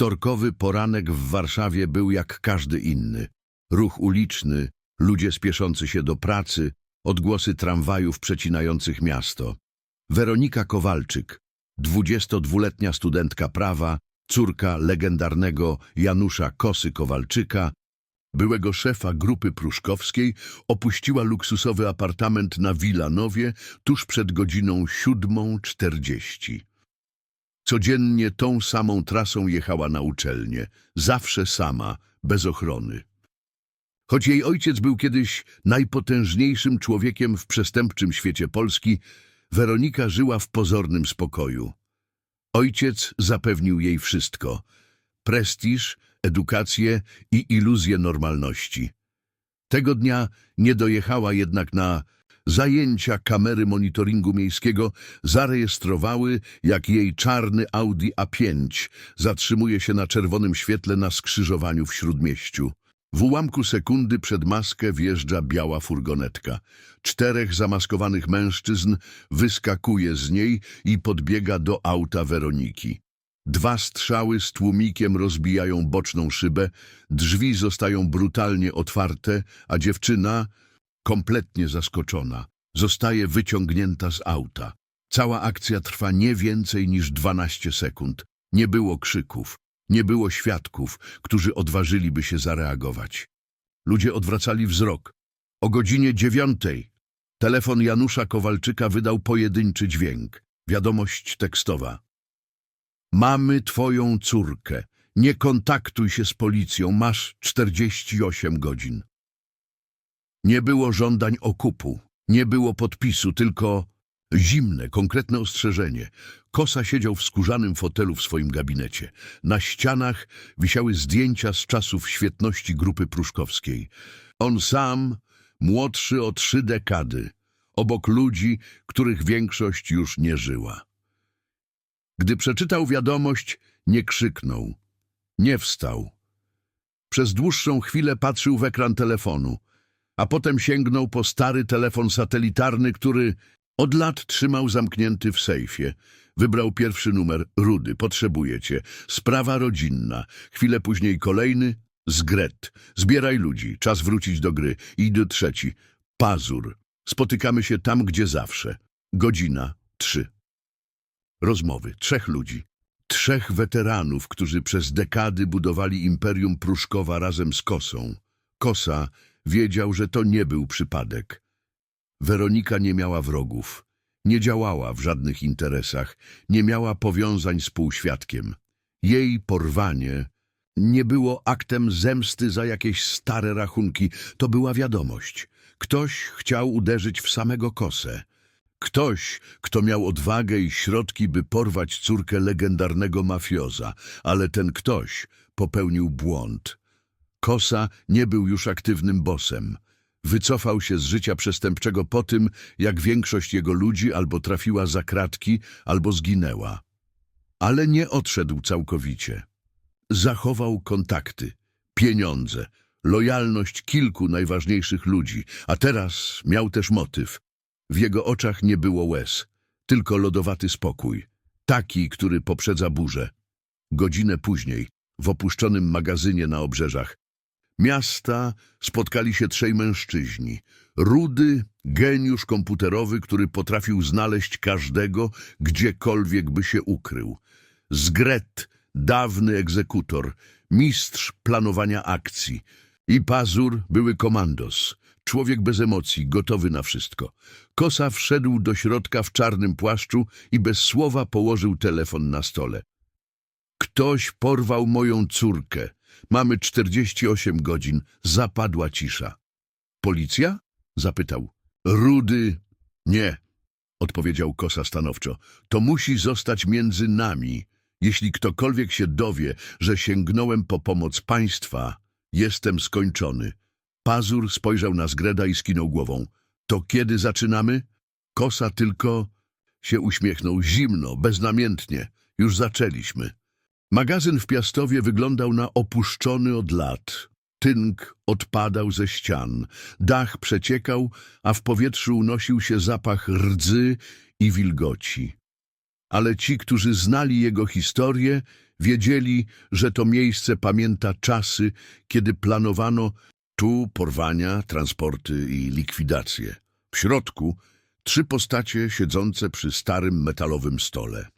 Wtorkowy poranek w Warszawie był jak każdy inny. Ruch uliczny, ludzie spieszący się do pracy, odgłosy tramwajów przecinających miasto. Weronika Kowalczyk, 22-letnia studentka prawa, córka legendarnego Janusza Kosy Kowalczyka, byłego szefa grupy pruszkowskiej, opuściła luksusowy apartament na Wilanowie tuż przed godziną 7.40. Codziennie tą samą trasą jechała na uczelnię, zawsze sama, bez ochrony. Choć jej ojciec był kiedyś najpotężniejszym człowiekiem w przestępczym świecie Polski, Weronika żyła w pozornym spokoju. Ojciec zapewnił jej wszystko – prestiż, edukację i iluzję normalności. Tego dnia nie dojechała jednak na zajęcia kamery monitoringu miejskiego zarejestrowały, jak jej czarny Audi A5 zatrzymuje się na czerwonym świetle na skrzyżowaniu w Śródmieściu. W ułamku sekundy przed maskę wjeżdża biała furgonetka. Czterech zamaskowanych mężczyzn wyskakuje z niej i podbiega do auta Weroniki. Dwa strzały z tłumikiem rozbijają boczną szybę, drzwi zostają brutalnie otwarte, a dziewczyna, kompletnie zaskoczona, zostaje wyciągnięta z auta. Cała akcja trwa nie więcej niż 12 sekund. Nie było krzyków, nie było świadków, którzy odważyliby się zareagować. Ludzie odwracali wzrok. O godzinie dziewiątej telefon Janusza Kowalczyka wydał pojedynczy dźwięk. Wiadomość tekstowa. Mamy twoją córkę. Nie kontaktuj się z policją. Masz 48 godzin. Nie było żądań okupu. Nie było podpisu, tylko zimne, konkretne ostrzeżenie. Kosa siedział w skórzanym fotelu w swoim gabinecie. Na ścianach wisiały zdjęcia z czasów świetności grupy pruszkowskiej. On sam, młodszy o trzy dekady, obok ludzi, których większość już nie żyła. Gdy przeczytał wiadomość, nie krzyknął, nie wstał. Przez dłuższą chwilę patrzył w ekran telefonu, a potem sięgnął po stary telefon satelitarny, który od lat trzymał zamknięty w sejfie. Wybrał pierwszy numer. Rudy, potrzebuję cię. Sprawa rodzinna. Chwilę później kolejny. Zgret. Zbieraj ludzi. Czas wrócić do gry. I do trzeci. Pazur. Spotykamy się tam, gdzie zawsze. Godzina. Trzy. Rozmowy. Trzech ludzi. Trzech weteranów, którzy przez dekady budowali imperium Pruszkowa razem z Kosą. Kosa wiedział, że to nie był przypadek. Weronika nie miała wrogów, nie działała w żadnych interesach, nie miała powiązań z półświadkiem. Jej porwanie nie było aktem zemsty za jakieś stare rachunki, to była wiadomość. Ktoś chciał uderzyć w samego kosę. Ktoś, kto miał odwagę i środki, by porwać córkę legendarnego mafioza, ale ten ktoś popełnił błąd. Kosa nie był już aktywnym bosem. Wycofał się z życia przestępczego po tym, jak większość jego ludzi albo trafiła za kratki, albo zginęła. Ale nie odszedł całkowicie. Zachował kontakty, pieniądze, lojalność kilku najważniejszych ludzi, a teraz miał też motyw. W jego oczach nie było łez, tylko lodowaty spokój, taki, który poprzedza burzę. Godzinę później, w opuszczonym magazynie na obrzeżach, miasta spotkali się trzej mężczyźni. Rudy, geniusz komputerowy, który potrafił znaleźć każdego, gdziekolwiek by się ukrył. Zgret, dawny egzekutor, mistrz planowania akcji. I Pazur, były komandos, człowiek bez emocji, gotowy na wszystko. Kosa wszedł do środka w czarnym płaszczu i bez słowa położył telefon na stole. Ktoś porwał moją córkę. Mamy 48 godzin. Zapadła cisza. Policja? Zapytał. Rudy. Nie, odpowiedział Kosa stanowczo. To musi zostać między nami. Jeśli ktokolwiek się dowie, że sięgnąłem po pomoc państwa, jestem skończony. Pazur spojrzał na Zgreda i skinął głową. To kiedy zaczynamy? Kosa tylko się uśmiechnął zimno, beznamiętnie. Już zaczęliśmy. Magazyn w Piastowie wyglądał na opuszczony od lat. Tynk odpadał ze ścian, dach przeciekał, a w powietrzu unosił się zapach rdzy i wilgoci. Ale ci, którzy znali jego historię, Wiedzieli, że to miejsce pamięta czasy, kiedy planowano tu porwania, transporty i likwidacje. W środku trzy postacie siedzące przy starym metalowym stole.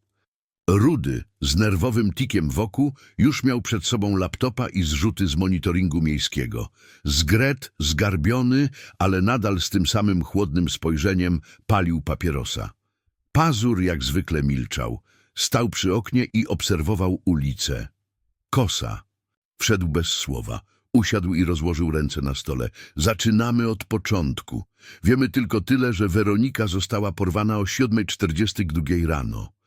Rudy z nerwowym tikiem wokół już miał przed sobą laptopa i zrzuty z monitoringu miejskiego. Zgret, zgarbiony, ale nadal z tym samym chłodnym spojrzeniem palił papierosa. Pazur jak zwykle milczał. Stał przy oknie i obserwował ulicę. Kosa. Wszedł bez słowa. Usiadł i rozłożył ręce na stole. Zaczynamy od początku. Wiemy tylko tyle, że Weronika została porwana o 7.42 rano.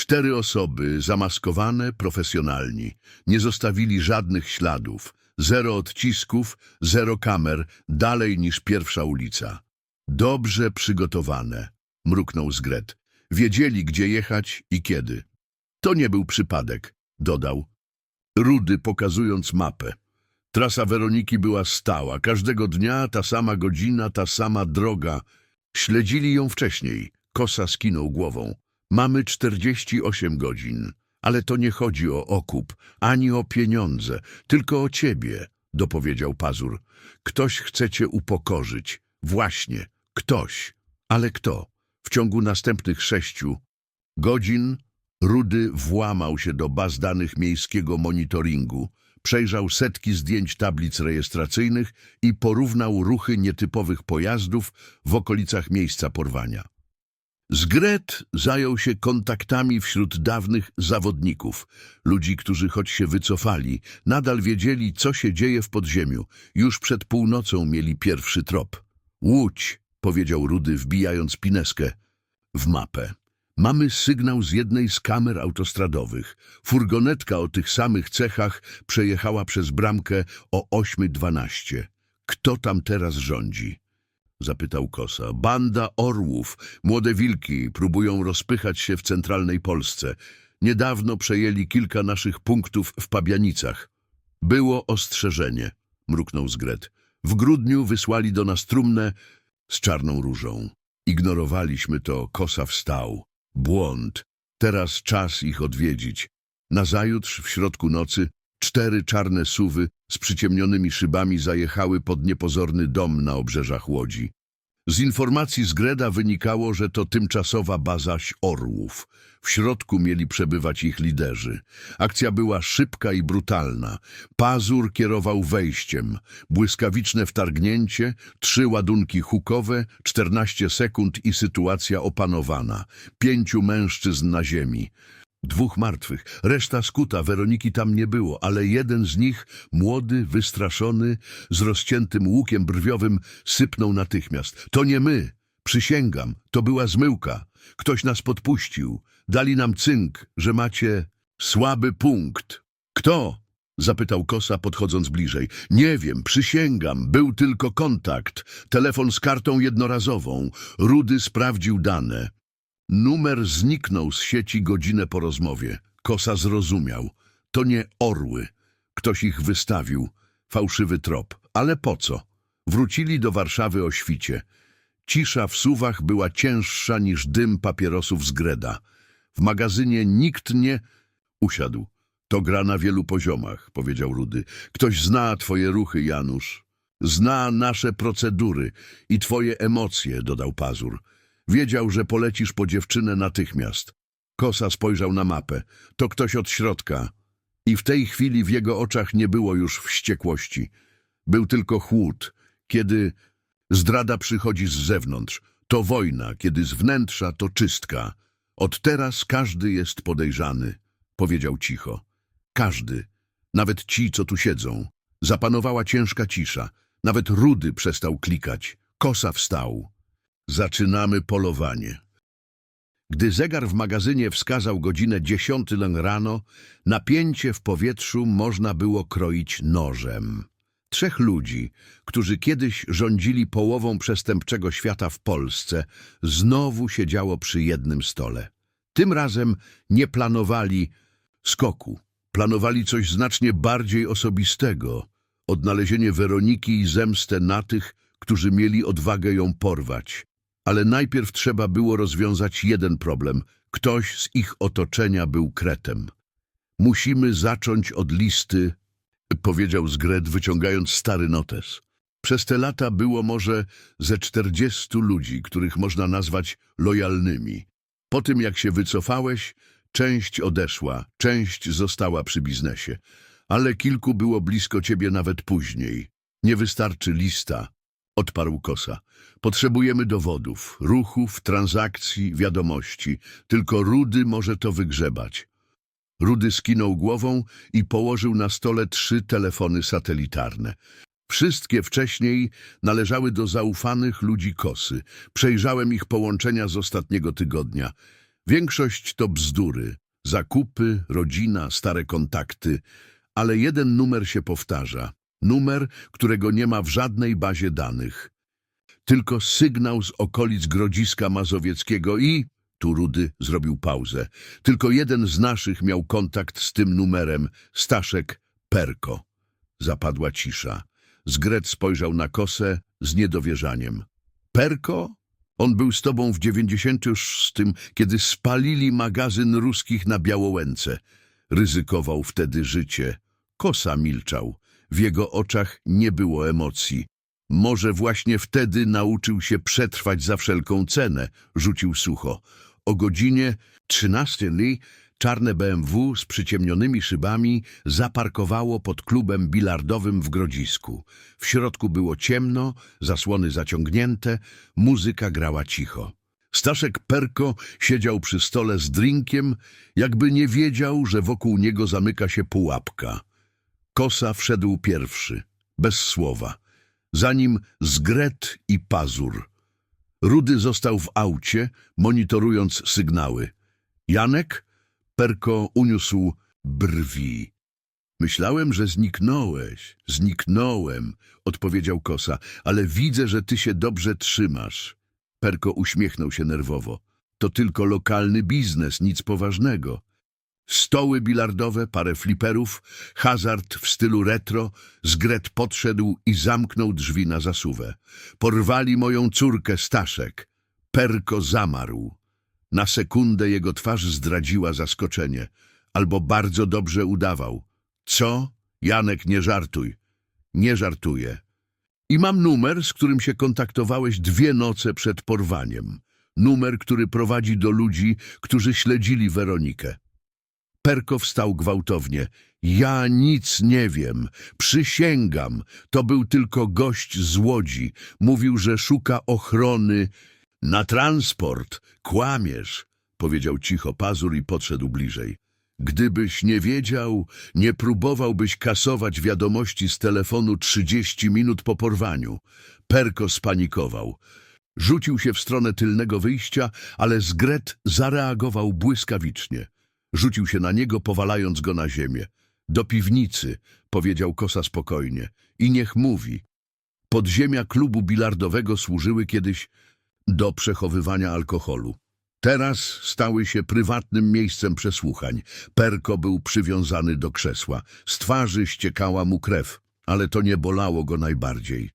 Cztery osoby, zamaskowane, profesjonalni. Nie zostawili żadnych śladów. Zero odcisków, zero kamer, dalej niż pierwsza ulica. Dobrze przygotowane, mruknął Zgret. Wiedzieli, gdzie jechać i kiedy. To nie był przypadek, dodał. Rudy pokazując mapę. Trasa Weroniki była stała. Każdego dnia ta sama godzina, ta sama droga. Śledzili ją wcześniej. Kosa skinął głową. Mamy 48 godzin, ale to nie chodzi o okup, ani o pieniądze, tylko o ciebie, dopowiedział Pazur. Ktoś chce cię upokorzyć. Właśnie, ktoś. Ale kto? W ciągu następnych sześciu godzin Rudy włamał się do baz danych miejskiego monitoringu, przejrzał setki zdjęć tablic rejestracyjnych i porównał ruchy nietypowych pojazdów w okolicach miejsca porwania. Zgret zajął się kontaktami wśród dawnych zawodników, ludzi, którzy choć się wycofali, nadal wiedzieli, co się dzieje w podziemiu. Już przed północą mieli pierwszy trop. Łódź, powiedział Rudy, wbijając pineskę w mapę. Mamy sygnał z jednej z kamer autostradowych. Furgonetka o tych samych cechach przejechała przez bramkę o 8.12. Kto tam teraz rządzi? Zapytał Kosa. Banda orłów, młode wilki, próbują rozpychać się w centralnej Polsce. Niedawno przejęli kilka naszych punktów w Pabianicach. Było ostrzeżenie, mruknął Zgret. W grudniu wysłali do nas trumnę z czarną różą. Ignorowaliśmy to, Kosa wstał. Błąd. Teraz czas ich odwiedzić. Nazajutrz, w środku nocy, cztery czarne suwy z przyciemnionymi szybami zajechały pod niepozorny dom na obrzeżach Łodzi. Z informacji z Greda wynikało, że to tymczasowa bazaś orłów. W środku mieli przebywać ich liderzy. Akcja była szybka i brutalna. Pazur kierował wejściem. Błyskawiczne wtargnięcie, trzy ładunki hukowe, 14 sekund i sytuacja opanowana. Pięciu mężczyzn na ziemi. Dwóch martwych, reszta skuta, Weroniki tam nie było, ale jeden z nich, młody, wystraszony, z rozciętym łukiem brwiowym, sypnął natychmiast. To nie my, przysięgam, to była zmyłka. Ktoś nas podpuścił, dali nam cynk, że macie słaby punkt. Kto? Zapytał Kosa, podchodząc bliżej. Nie wiem, przysięgam, był tylko kontakt. Telefon z kartą jednorazową. Rudy sprawdził dane. Numer zniknął z sieci godzinę po rozmowie. Kosa zrozumiał. To nie orły. Ktoś ich wystawił. Fałszywy trop. Ale po co? Wrócili do Warszawy o świcie. Cisza w suwach była cięższa niż dym papierosów z Greda. W magazynie nikt nie... Usiadł. To gra na wielu poziomach, powiedział Rudy. Ktoś zna twoje ruchy, Janusz. Zna nasze procedury i twoje emocje, dodał Pazur. Wiedział, że polecisz po dziewczynę natychmiast. Kosa spojrzał na mapę. To ktoś od środka. I w tej chwili w jego oczach nie było już wściekłości. Był tylko chłód, kiedy zdrada przychodzi z zewnątrz. To wojna, kiedy z wnętrza to czystka. Od teraz każdy jest podejrzany, powiedział cicho. Każdy, nawet ci, co tu siedzą. Zapanowała ciężka cisza. Nawet Rudy przestał klikać. Kosa wstał. Zaczynamy polowanie. Gdy zegar w magazynie wskazał godzinę dziesiątą rano, napięcie w powietrzu można było kroić nożem. Trzech ludzi, którzy kiedyś rządzili połową przestępczego świata w Polsce, znowu siedziało przy jednym stole. Tym razem nie planowali skoku. Planowali coś znacznie bardziej osobistego. Odnalezienie Weroniki i zemstę na tych, którzy mieli odwagę ją porwać. Ale najpierw trzeba było rozwiązać jeden problem. Ktoś z ich otoczenia był kretem. Musimy zacząć od listy, powiedział Zgret, wyciągając stary notes. Przez te lata było może ze czterdziestu ludzi, których można nazwać lojalnymi. Po tym, jak się wycofałeś, część odeszła, część została przy biznesie, ale kilku było blisko ciebie nawet później. Nie wystarczy lista, odparł Kosa. Potrzebujemy dowodów, ruchów, transakcji, wiadomości. Tylko Rudy może to wygrzebać. Rudy skinął głową i położył na stole trzy telefony satelitarne. Wszystkie wcześniej należały do zaufanych ludzi Kosy. Przejrzałem ich połączenia z ostatniego tygodnia. Większość to bzdury, zakupy, rodzina, stare kontakty, ale jeden numer się powtarza. Numer, którego nie ma w żadnej bazie danych. Tylko sygnał z okolic Grodziska Mazowieckiego i... Tu Rudy zrobił pauzę. Tylko jeden z naszych miał kontakt z tym numerem. Staszek Perko. Zapadła cisza. Zgret spojrzał na kosę z niedowierzaniem. Perko? On był z tobą w dziewięćdziesięciu kiedy spalili magazyn ruskich na Białołęce. Ryzykował wtedy życie. Kosa milczał. W jego oczach nie było emocji. Może właśnie wtedy nauczył się przetrwać za wszelką cenę, rzucił sucho. O godzinie 13 czarne BMW z przyciemnionymi szybami zaparkowało pod klubem bilardowym w Grodzisku. W środku było ciemno, zasłony zaciągnięte, muzyka grała cicho. Staszek Perko siedział przy stole z drinkiem, jakby nie wiedział, że wokół niego zamyka się pułapka. Kosa wszedł pierwszy, bez słowa. Za nim zgret i pazur. Rudy został w aucie, monitorując sygnały. Janek? Perko uniósł brwi. Myślałem, że zniknąłeś. Zniknąłem, odpowiedział Kosa, ale widzę, że ty się dobrze trzymasz. Perko uśmiechnął się nerwowo. To tylko lokalny biznes, nic poważnego. Stoły bilardowe, parę fliperów, hazard w stylu retro, Zgret podszedł i zamknął drzwi na zasuwę. Porwali moją córkę Staszek. Perko zamarł. Na sekundę jego twarz zdradziła zaskoczenie. Albo bardzo dobrze udawał. Co? Janek, nie żartuj. Nie żartuję. I mam numer, z którym się kontaktowałeś dwie noce przed porwaniem. Numer, który prowadzi do ludzi, którzy śledzili Weronikę. Perko wstał gwałtownie. Ja nic nie wiem. Przysięgam. To był tylko gość z Łodzi. Mówił, że szuka ochrony. Na transport. Kłamiesz, powiedział cicho Pazur i podszedł bliżej. Gdybyś nie wiedział, nie próbowałbyś kasować wiadomości z telefonu trzydzieści minut po porwaniu. Perko spanikował. Rzucił się w stronę tylnego wyjścia, ale Zgret zareagował błyskawicznie. Rzucił się na niego, powalając go na ziemię. Do piwnicy, powiedział Kosa spokojnie. I niech mówi. Podziemia klubu bilardowego służyły kiedyś do przechowywania alkoholu. Teraz stały się prywatnym miejscem przesłuchań. Perko był przywiązany do krzesła. Z twarzy ściekała mu krew, ale to nie bolało go najbardziej.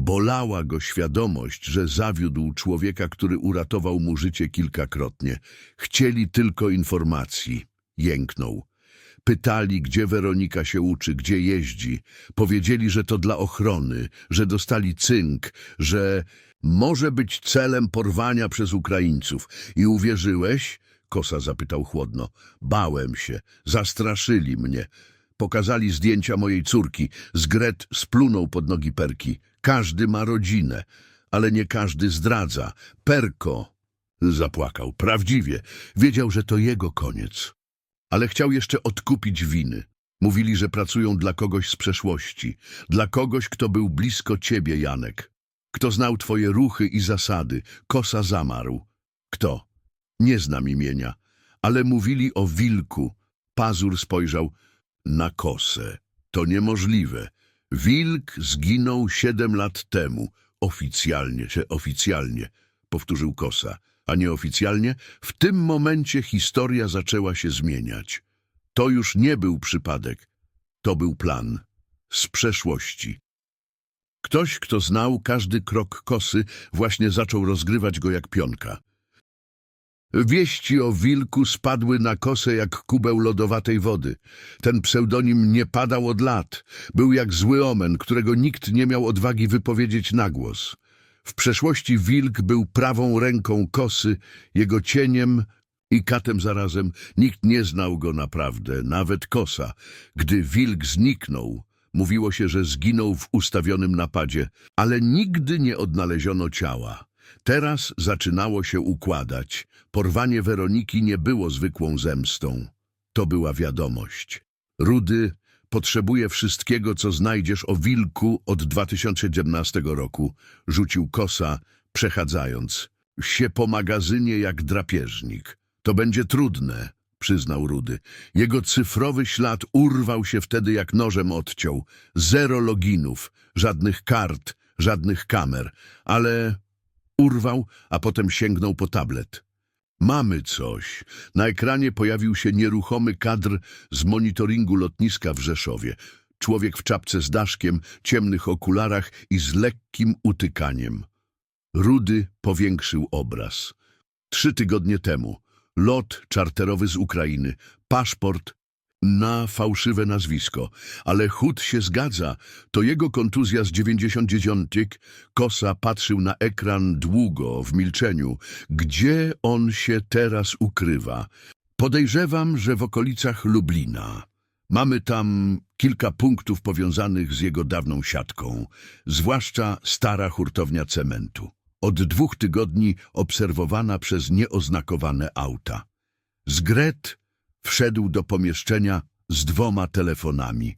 Bolała go świadomość, że zawiódł człowieka, który uratował mu życie kilkakrotnie. Chcieli tylko informacji. Jęknął. Pytali, gdzie Weronika się uczy, gdzie jeździ. Powiedzieli, że to dla ochrony, że dostali cynk, że może być celem porwania przez Ukraińców. I uwierzyłeś? Kosa zapytał chłodno. Bałem się. Zastraszyli mnie. Pokazali zdjęcia mojej córki. Zgret splunął pod nogi Perki. Każdy ma rodzinę, ale nie każdy zdradza. Perko zapłakał. Prawdziwie. Wiedział, że to jego koniec. Ale chciał jeszcze odkupić winy. Mówili, że pracują dla kogoś z przeszłości. Dla kogoś, kto był blisko ciebie, Janek. Kto znał twoje ruchy i zasady. Kosa zamarł. Kto? Nie znam imienia. Ale mówili o wilku. Pazur spojrzał na kosę. To niemożliwe. Wilk zginął siedem lat temu. Oficjalnie, się oficjalnie, powtórzył Kosa. A nieoficjalnie? W tym momencie historia zaczęła się zmieniać. To już nie był przypadek. To był plan. Z przeszłości. Ktoś, kto znał każdy krok Kosy, właśnie zaczął rozgrywać go jak pionka. Wieści o wilku spadły na kosę jak kubeł lodowatej wody. Ten pseudonim nie padał od lat. Był jak zły omen, którego nikt nie miał odwagi wypowiedzieć na głos. W przeszłości wilk był prawą ręką kosy, jego cieniem i katem zarazem. Nikt nie znał go naprawdę, nawet kosa. Gdy wilk zniknął, mówiło się, że zginął w ustawionym napadzie, ale nigdy nie odnaleziono ciała. Teraz zaczynało się układać. Porwanie Weroniki nie było zwykłą zemstą. To była wiadomość. Rudy potrzebuje wszystkiego, co znajdziesz o wilku od 2017 roku, rzucił kosa, przechadzając. Się po magazynie jak drapieżnik. To będzie trudne, przyznał Rudy. Jego cyfrowy ślad urwał się wtedy jak nożem odciął. Zero loginów, żadnych kart, żadnych kamer, ale urwał, a potem sięgnął po tablet. Mamy coś. Na ekranie pojawił się nieruchomy kadr z monitoringu lotniska w Rzeszowie. Człowiek w czapce z daszkiem, ciemnych okularach i z lekkim utykaniem. Rudy powiększył obraz. Trzy tygodnie temu. Lot czarterowy z Ukrainy. Paszport na fałszywe nazwisko. Ale chód się zgadza. To jego kontuzja z 99. Kosa patrzył na ekran długo, w milczeniu. Gdzie on się teraz ukrywa? Podejrzewam, że w okolicach Lublina. Mamy tam kilka punktów powiązanych z jego dawną siatką, zwłaszcza stara hurtownia cementu. Od dwóch tygodni obserwowana przez nieoznakowane auta. Zgret wszedł do pomieszczenia z dwoma telefonami,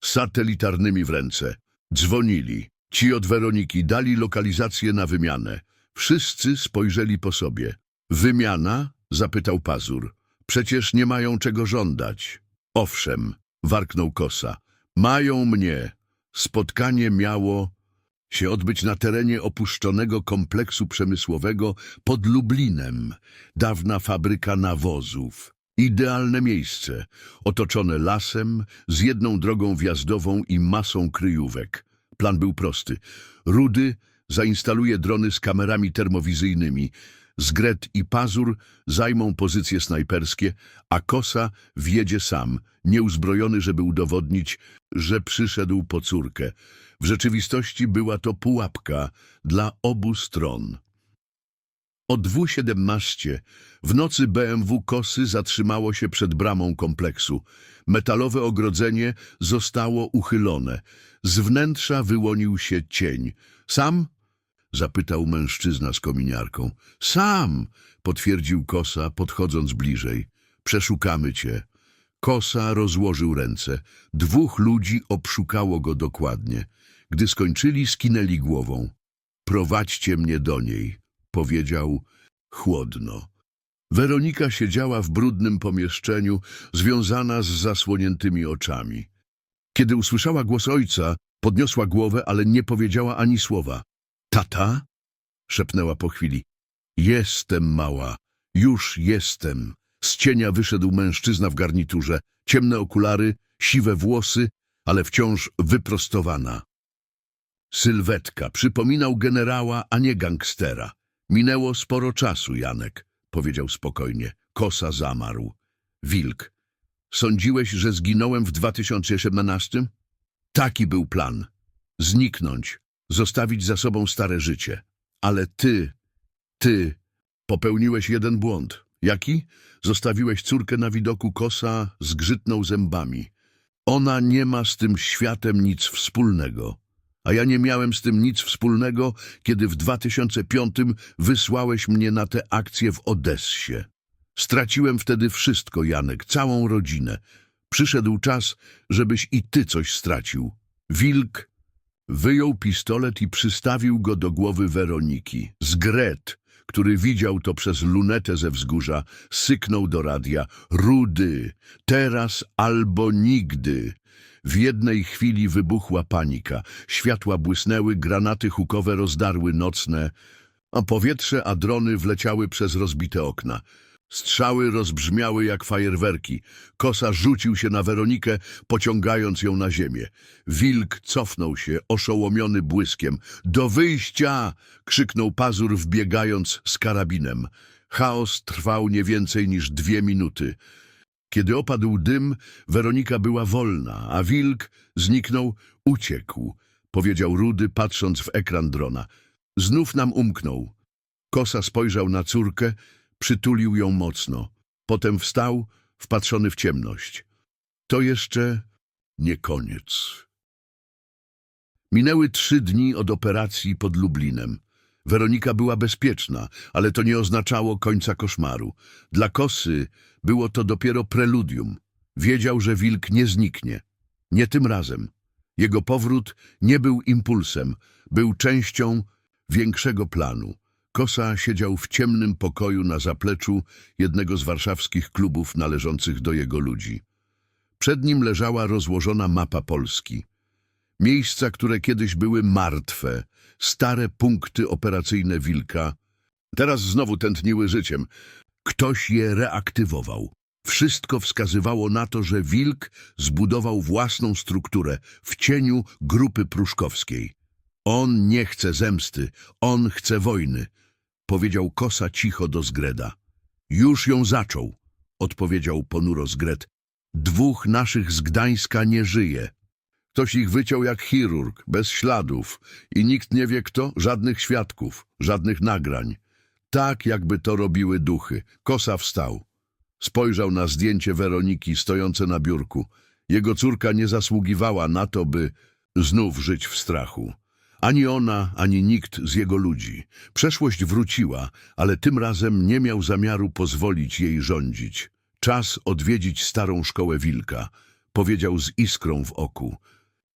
satelitarnymi w ręce. Dzwonili. Ci od Weroniki dali lokalizację na wymianę. Wszyscy spojrzeli po sobie. Wymiana? zapytał Pazur. Przecież nie mają czego żądać. Owszem, warknął Kosa. Mają mnie. Spotkanie miało się odbyć na terenie opuszczonego kompleksu przemysłowego pod Lublinem. Dawna fabryka nawozów. Idealne miejsce, otoczone lasem, z jedną drogą wjazdową i masą kryjówek. Plan był prosty. Rudy zainstaluje drony z kamerami termowizyjnymi. Zgret i Pazur zajmą pozycje snajperskie, a Kosa wjedzie sam, nieuzbrojony, żeby udowodnić, że przyszedł po córkę. W rzeczywistości była to pułapka dla obu stron. O 2.17 w nocy BMW Kosy zatrzymało się przed bramą kompleksu. Metalowe ogrodzenie zostało uchylone. Z wnętrza wyłonił się cień. Sam? Zapytał mężczyzna z kominiarką. Sam! Potwierdził Kosa, podchodząc bliżej. Przeszukamy cię. Kosa rozłożył ręce. Dwóch ludzi obszukało go dokładnie. Gdy skończyli, skinęli głową. Prowadźcie mnie do niej, powiedział chłodno. Weronika siedziała w brudnym pomieszczeniu, związana z zasłoniętymi oczami. Kiedy usłyszała głos ojca, podniosła głowę, ale nie powiedziała ani słowa. Tata? szepnęła po chwili. Jestem, mała, już jestem. Z cienia wyszedł mężczyzna w garniturze, ciemne okulary, siwe włosy, ale wciąż wyprostowana. Sylwetka przypominał generała, a nie gangstera. Minęło sporo czasu, Janek, powiedział spokojnie. Kosa zamarł. Wilk. Sądziłeś, że zginąłem w 2017? Taki był plan. Zniknąć, zostawić za sobą stare życie. Ale ty, ty, popełniłeś jeden błąd. Jaki? Zostawiłeś córkę na widoku kosa, zgrzytnął zębami. Ona nie ma z tym światem nic wspólnego. A ja nie miałem z tym nic wspólnego, kiedy w 2005 wysłałeś mnie na tę akcję w Odessie. Straciłem wtedy wszystko, Janek, całą rodzinę. Przyszedł czas, żebyś i ty coś stracił. Wilk wyjął pistolet i przystawił go do głowy Weroniki. Zgret, który widział to przez lunetę ze wzgórza, syknął do radia. Rudy, teraz albo nigdy. W jednej chwili wybuchła panika. Światła błysnęły, granaty hukowe rozdarły nocne, a powietrze, a drony wleciały przez rozbite okna. Strzały rozbrzmiały jak fajerwerki. Kosa rzucił się na Weronikę, pociągając ją na ziemię. Wilk cofnął się, oszołomiony błyskiem. Do wyjścia! krzyknął pazur, wbiegając z karabinem. Chaos trwał nie więcej niż dwie minuty. Kiedy opadł dym, Weronika była wolna, a wilk zniknął, uciekł, powiedział Rudy, patrząc w ekran drona. Znów nam umknął. Kosa spojrzał na córkę, przytulił ją mocno. Potem wstał, wpatrzony w ciemność. To jeszcze nie koniec. Minęły trzy dni od operacji pod Lublinem. Weronika była bezpieczna, ale to nie oznaczało końca koszmaru. Dla Kosy było to dopiero preludium. Wiedział, że wilk nie zniknie. Nie tym razem. Jego powrót nie był impulsem, był częścią większego planu. Kosa siedział w ciemnym pokoju na zapleczu jednego z warszawskich klubów należących do jego ludzi. Przed nim leżała rozłożona mapa Polski. Miejsca, które kiedyś były martwe, stare punkty operacyjne wilka, teraz znowu tętniły życiem. Ktoś je reaktywował. Wszystko wskazywało na to, że wilk zbudował własną strukturę w cieniu grupy pruszkowskiej. On nie chce zemsty, on chce wojny, powiedział Kosa cicho do Zgreda. Już ją zaczął, odpowiedział ponuro Zgred. Dwóch naszych z Gdańska nie żyje. Ktoś ich wyciął jak chirurg, bez śladów i nikt nie wie kto, żadnych świadków, żadnych nagrań. Tak, jakby to robiły duchy. Kosa wstał. Spojrzał na zdjęcie Weroniki stojące na biurku. Jego córka nie zasługiwała na to, by znów żyć w strachu. Ani ona, ani nikt z jego ludzi. Przeszłość wróciła, ale tym razem nie miał zamiaru pozwolić jej rządzić. Czas odwiedzić starą szkołę wilka, powiedział z iskrą w oku.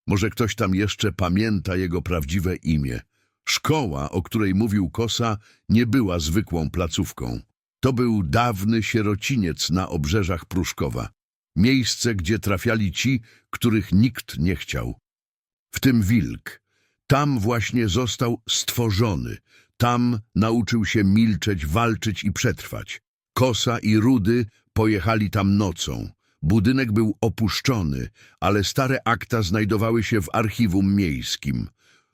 Może ktoś tam jeszcze pamięta jego prawdziwe imię. Szkoła, o której mówił Kosa, nie była zwykłą placówką. To był dawny sierociniec na obrzeżach Pruszkowa. Miejsce, gdzie trafiali ci, których nikt nie chciał. W tym wilk. Tam właśnie został stworzony. Tam nauczył się milczeć, walczyć i przetrwać. Kosa i Rudy pojechali tam nocą. Budynek był opuszczony, ale stare akta znajdowały się w archiwum miejskim.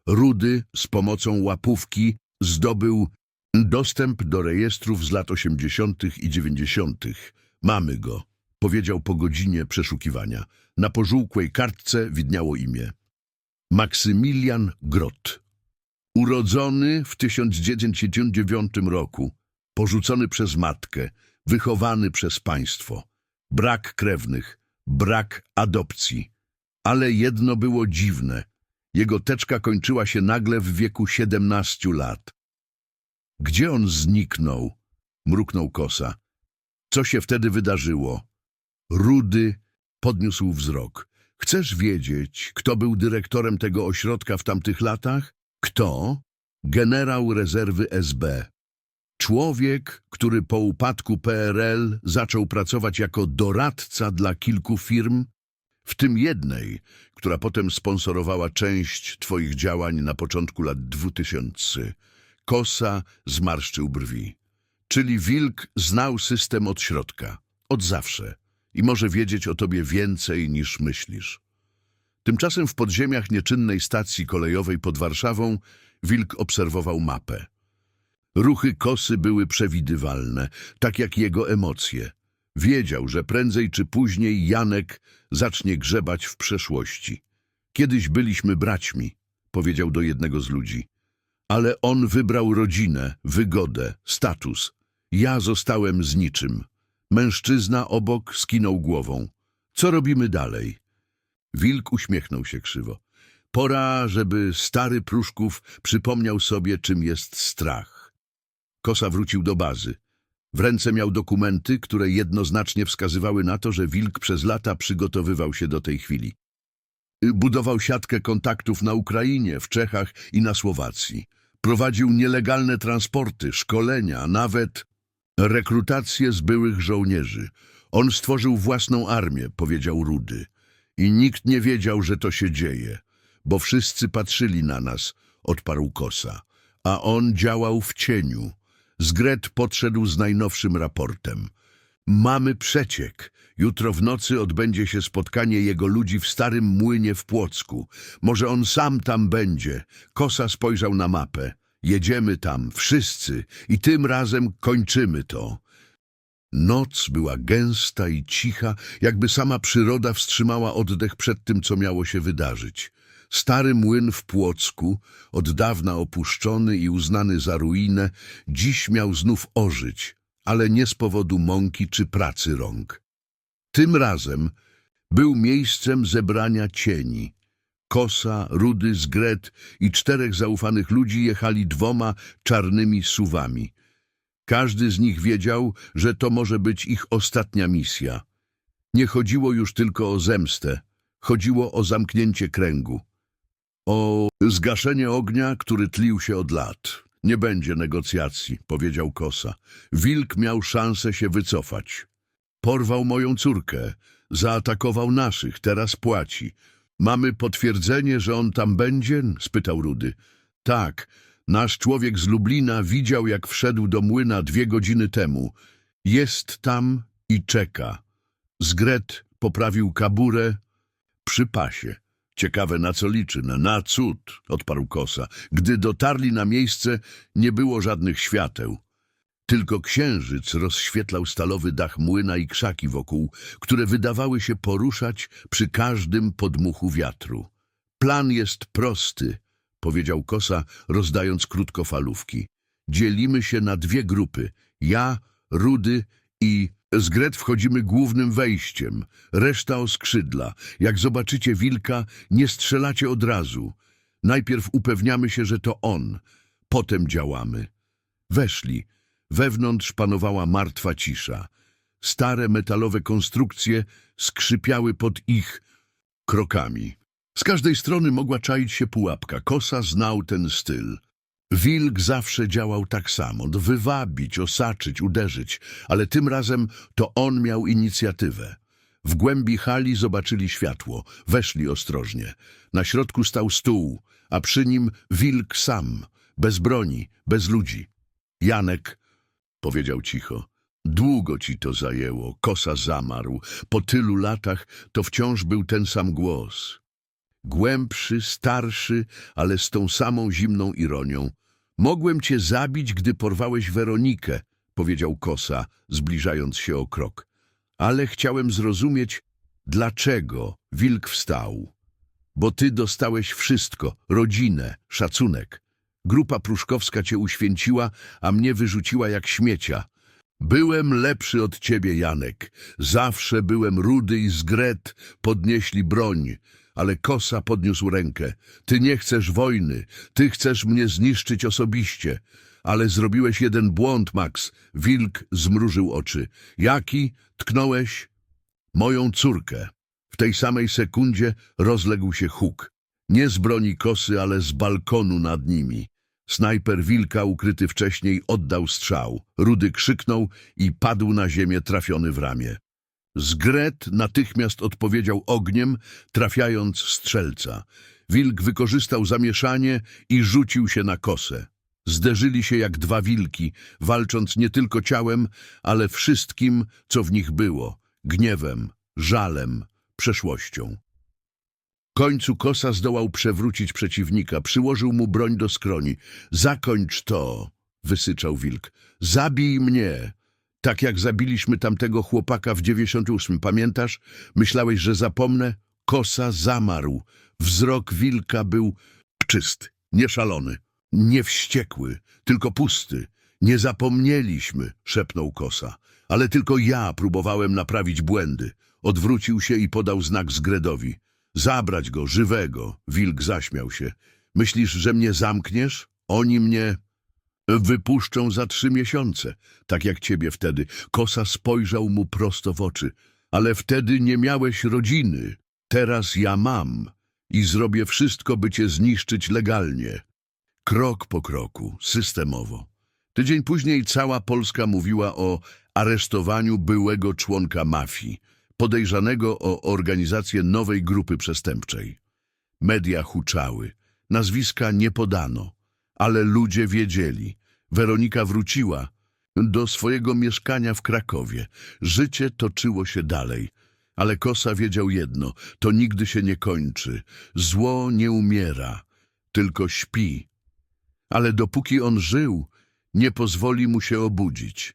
Rudy z pomocą łapówki zdobył dostęp do rejestrów z lat 80. i 90. Mamy go, powiedział po godzinie przeszukiwania. Na pożółkłej kartce widniało imię. Maksymilian Grot. Urodzony w 1909 roku, porzucony przez matkę, wychowany przez państwo. Brak krewnych, brak adopcji. Ale jedno było dziwne. Jego teczka kończyła się nagle w wieku 17 lat. Gdzie on zniknął? Mruknął Kosa. Co się wtedy wydarzyło? Rudy podniósł wzrok. Chcesz wiedzieć, kto był dyrektorem tego ośrodka w tamtych latach? Kto? Generał rezerwy SB. Człowiek, który po upadku PRL zaczął pracować jako doradca dla kilku firm, w tym jednej, która potem sponsorowała część twoich działań na początku lat 2000. Kosa zmarszczył brwi. Czyli Wilk znał system od środka, od zawsze i może wiedzieć o tobie więcej niż myślisz. Tymczasem w podziemiach nieczynnej stacji kolejowej pod Warszawą Wilk obserwował mapę. Ruchy Kosy były przewidywalne, tak jak jego emocje. Wiedział, że prędzej czy później Janek zacznie grzebać w przeszłości. Kiedyś byliśmy braćmi, powiedział do jednego z ludzi. Ale on wybrał rodzinę, wygodę, status. Ja zostałem z niczym. Mężczyzna obok skinął głową. Co robimy dalej? Wilk uśmiechnął się krzywo. Pora, żeby stary Pruszków przypomniał sobie, czym jest strach. Kosa wrócił do bazy. W ręce miał dokumenty, które jednoznacznie wskazywały na to, że Wilk przez lata przygotowywał się do tej chwili. Budował siatkę kontaktów na Ukrainie, w Czechach i na Słowacji. Prowadził nielegalne transporty, szkolenia, nawet rekrutację z byłych żołnierzy. On stworzył własną armię, powiedział Rudy. I nikt nie wiedział, że to się dzieje, bo wszyscy patrzyli na nas, odparł Kosa. A on działał w cieniu. Zgret podszedł z najnowszym raportem. Mamy przeciek. Jutro w nocy odbędzie się spotkanie jego ludzi w starym młynie w Płocku. Może on sam tam będzie. Kosa spojrzał na mapę. Jedziemy tam, wszyscy, i tym razem kończymy to. Noc była gęsta i cicha, jakby sama przyroda wstrzymała oddech przed tym, co miało się wydarzyć. Stary młyn w Płocku, od dawna opuszczony i uznany za ruinę, dziś miał znów ożyć, ale nie z powodu mąki czy pracy rąk. Tym razem był miejscem zebrania cieni. Kosa, Rudy, Zgret i czterech zaufanych ludzi jechali dwoma czarnymi suwami. Każdy z nich wiedział, że to może być ich ostatnia misja. Nie chodziło już tylko o zemstę, chodziło o zamknięcie kręgu. O zgaszenie ognia, który tlił się od lat. Nie będzie negocjacji, powiedział Kosa. Wilk miał szansę się wycofać. Porwał moją córkę, zaatakował naszych, teraz płaci. Mamy potwierdzenie, że on tam będzie? spytał Rudy. Tak, nasz człowiek z Lublina widział, jak wszedł do młyna dwie godziny temu. Jest tam i czeka. Zgret poprawił kaburę przy pasie. Ciekawe na co liczy, na, cud, odparł Kosa. Gdy dotarli na miejsce, nie było żadnych świateł. Tylko księżyc rozświetlał stalowy dach młyna i krzaki wokół, które wydawały się poruszać przy każdym podmuchu wiatru. Plan jest prosty, powiedział Kosa, rozdając krótkofalówki. Dzielimy się na dwie grupy. Ja, Rudy i Zgret wchodzimy głównym wejściem, reszta o skrzydla. Jak zobaczycie wilka, nie strzelacie od razu. Najpierw upewniamy się, że to on, potem działamy. Weszli. Wewnątrz panowała martwa cisza. Stare metalowe konstrukcje skrzypiały pod ich krokami. Z każdej strony mogła czaić się pułapka. Kosa znał ten styl. Wilk zawsze działał tak samo, wywabić, osaczyć, uderzyć, ale tym razem to on miał inicjatywę. W głębi hali zobaczyli światło, weszli ostrożnie. Na środku stał stół, a przy nim wilk sam, bez broni, bez ludzi. Janek powiedział cicho. Długo ci to zajęło, kosa zamarł. Po tylu latach to wciąż był ten sam głos. Głębszy, starszy, ale z tą samą zimną ironią. Mogłem cię zabić, gdy porwałeś Weronikę, powiedział kosa, zbliżając się o krok. Ale chciałem zrozumieć, dlaczego wilk wstał. Bo ty dostałeś wszystko, rodzinę, szacunek. Grupa pruszkowska cię uświęciła, a mnie wyrzuciła jak śmiecia. Byłem lepszy od ciebie, Janek. Zawsze byłem rudy i zgret, podnieśli broń. Ale Kosa podniósł rękę. Ty nie chcesz wojny, ty chcesz mnie zniszczyć osobiście. Ale zrobiłeś jeden błąd, Max. Wilk zmrużył oczy. Jaki? Tknąłeś? Moją córkę. W tej samej sekundzie rozległ się huk. Nie z broni kosy, ale z balkonu nad nimi. Snajper wilka, ukryty wcześniej, oddał strzał. Rudy krzyknął i padł na ziemię trafiony w ramię. Zgret natychmiast odpowiedział ogniem, trafiając strzelca. Wilk wykorzystał zamieszanie i rzucił się na kosę. Zderzyli się jak dwa wilki, walcząc nie tylko ciałem, ale wszystkim, co w nich było gniewem, żalem, przeszłością. Końcu Kosa zdołał przewrócić przeciwnika, przyłożył mu broń do skroni. Zakończ to, wysyczał wilk. Zabij mnie. Tak jak zabiliśmy tamtego chłopaka w 98, pamiętasz? Myślałeś, że zapomnę? Kosa zamarł. Wzrok wilka był czysty, nieszalony, nie wściekły, tylko pusty. Nie zapomnieliśmy, szepnął Kosa. Ale tylko ja próbowałem naprawić błędy. Odwrócił się i podał znak Zgredowi. Zabrać go, żywego. Wilk zaśmiał się. Myślisz, że mnie zamkniesz? Oni mnie wypuszczą za trzy miesiące, tak jak ciebie wtedy. Kosa spojrzał mu prosto w oczy. Ale wtedy nie miałeś rodziny. Teraz ja mam i zrobię wszystko, by cię zniszczyć legalnie. Krok po kroku, systemowo. Tydzień później cała Polska mówiła o aresztowaniu byłego członka mafii, podejrzanego o organizację nowej grupy przestępczej. Media huczały, nazwiska nie podano, ale ludzie wiedzieli. Weronika wróciła do swojego mieszkania w Krakowie. Życie toczyło się dalej. Ale Kosa wiedział jedno, to nigdy się nie kończy. Zło nie umiera, tylko śpi. ale dopóki on żył, nie pozwoli mu się obudzić.